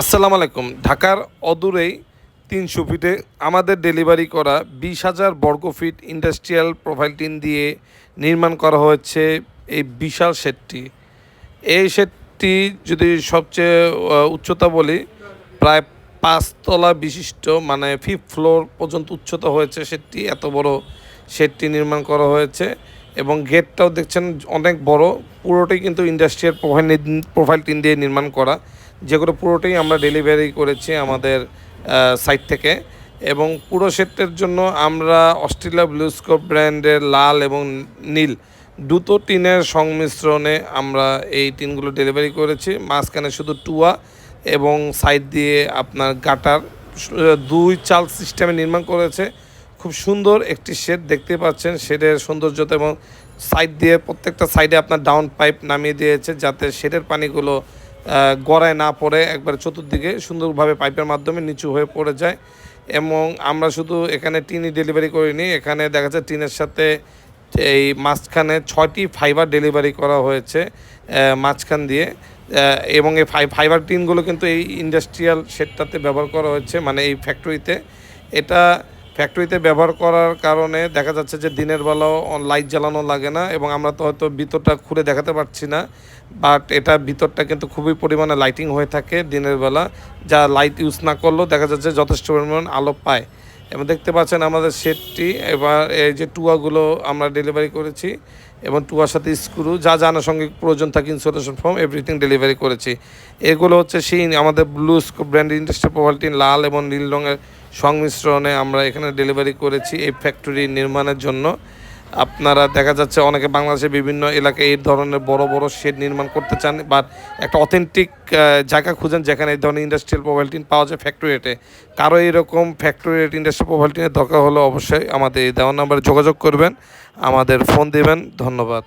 আসসালামু আলাইকুম। ঢাকার অদূরেই তিনশো ফিটে আমাদের ডেলিভারি করা বিশ হাজার বর্গ ফিট ইন্ডাস্ট্রিয়াল প্রোফাইল টিন দিয়ে নির্মাণ করা হয়েছে এই বিশাল শেডটি এই শেডটি যদি সবচেয়ে উচ্চতা বলি, প্রায় পাঁচতলা বিশিষ্ট মানে ফিফথ ফ্লোর পর্যন্ত উচ্চতা হয়েছে শেডটি এত বড় শেডটি নির্মাণ করা হয়েছে। এবং গেটটাও দেখছেন অনেক বড়, পুরোটাই কিন্তু ইন্ডাস্ট্রিয়াল প্রোফাইল প্রোফাইল টিন দিয়ে নির্মাণ করা। যেগুলো পুরোটাই আমরা ডেলিভারি করেছি আমাদের সাইট থেকে। এবং পুরো সেটের জন্য আমরা অস্ট্রেলিয়া ব্লুস্কোপ ব্র্যান্ডের লাল এবং নীল দুটো টিনের সংমিশ্রণে আমরা এই টিনগুলো ডেলিভারি করেছি। মাঝখানে শুধু টুয়া এবং সাইড দিয়ে আপনার গাটার দুই চাল সিস্টেমে নির্মাণ করেছে। খুব সুন্দর একটি শেড দেখতে পাচ্ছেন। শেডের সৌন্দর্যতা এবং সাইড দিয়ে প্রত্যেকটা সাইডে আপনার ডাউন পাইপ নামিয়ে দিয়েছে যাতে শেডের পানিগুলো গড়ায় না পড়ে। একবার চতুর্দিকে সুন্দরভাবে পাইপের মাধ্যমে নিচু হয়ে পড়ে যায়। এবং আমরা শুধু এখানে টিনই ডেলিভারি করিনি, এখানে দেখা যাচ্ছে টিনের সাথে এই মাঝখানে ছয়টি ফাইবার ডেলিভারি করা হয়েছে মাঝখান দিয়ে। এবং এই ফাই ফাইবার টিনগুলো কিন্তু এই ইন্ডাস্ট্রিয়াল শেডটাতে ব্যবহার করা হয়েছে মানে এই ফ্যাক্টরিতে এটা ফ্যাক্টরিতে ব্যবহার করার কারণে দেখা যাচ্ছে যে দিনের বেলাও লাইট জ্বালানো লাগে না এবং আমরা তো হয়তো ভিতরটা খুলে দেখাতে পারছি না বাট এটা ভিতরটা কিন্তু খুবই পরিমাণে লাইটিং হয়ে থাকে দিনের বেলা, যা লাইট ইউজ না করলেও দেখা যাচ্ছে যথেষ্ট পরিমাণ আলো পায়। এবং দেখতে পাচ্ছেন আমাদের সেটটি, এবার এই যে টুয়াগুলো আমরা ডেলিভারি করেছি এবং টুয়ার সাথে স্ক্রু যা যা আনুষঙ্গিক প্রয়োজন থাকে ইনসুলেশন ফর্ম এভরিথিং ডেলিভারি করেছি। এগুলো হচ্ছে সেই আমাদের ব্লু ব্র্যান্ড ইন্ডাস্ট্রি প্রভালটি লাল এবং নীল রঙের সংমিশ্রণে আমরা এখানে ডেলিভারি করেছি এই ফ্যাক্টরি নির্মাণের জন্য। আপনারা দেখা যাচ্ছে অনেকে বাংলাদেশের বিভিন্ন এলাকায় এই ধরনের বড় বড় শেড নির্মাণ করতে চান বা একটা অথেন্টিক জায়গা খুঁজেন যেখানে এই ধরনের ইন্ডাস্ট্রিয়াল প্রোভাইলটিন পাওয়া যায় ফ্যাক্টরি রেটে কারও এরকম ফ্যাক্টরি রেট ইন্ডাস্ট্রিয়াল প্রোভালটিনের দরকার হলে অবশ্যই আমাদের এই দেওয়ার নাম্বারে যোগাযোগ করবেন, আমাদের ফোন দেবেন, ধন্যবাদ।